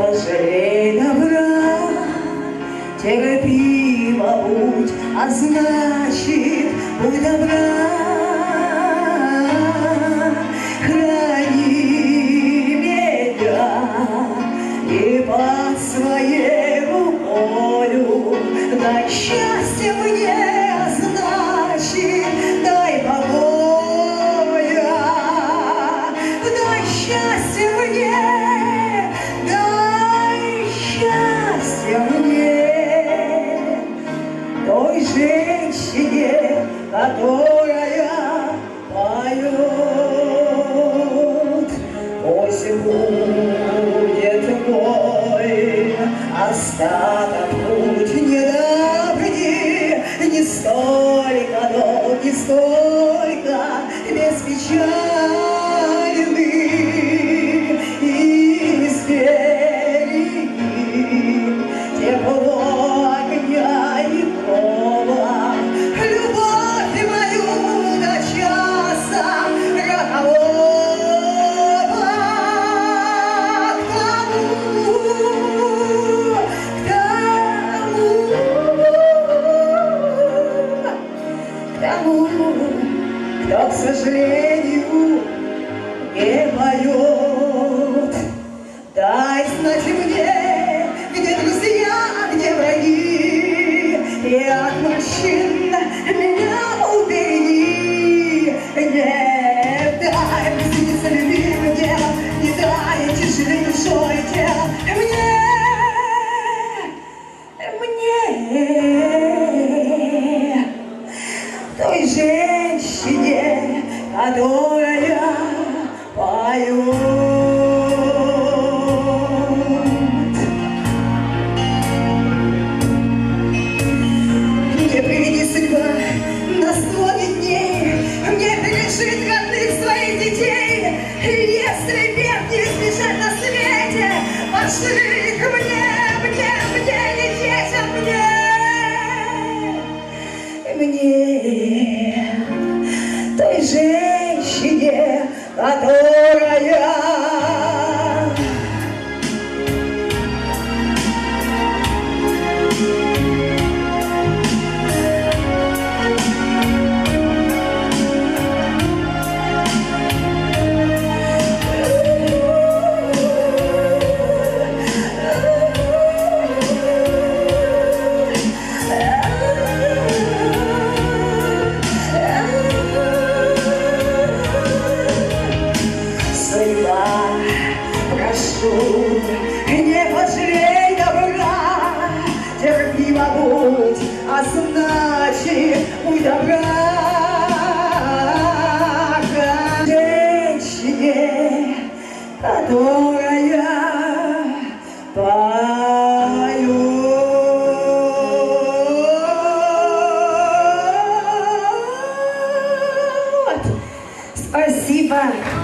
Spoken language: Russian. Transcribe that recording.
пожалей добра, терпимо будь, а значит, будь добра. Храни меня и под своею волю, дай счастье мне, а значит, дай покоя, дай счастье мне. Которая поет. Пусть будет мой остаток путь недавний, не столько долг, не столько беспечальный сожалению, не поет. Дай знать мне, где друзья, где враги, и от мужчин меня на свете, пошли к мне, мне, мне лететь от мне. Мне, той женщине, которая Bye.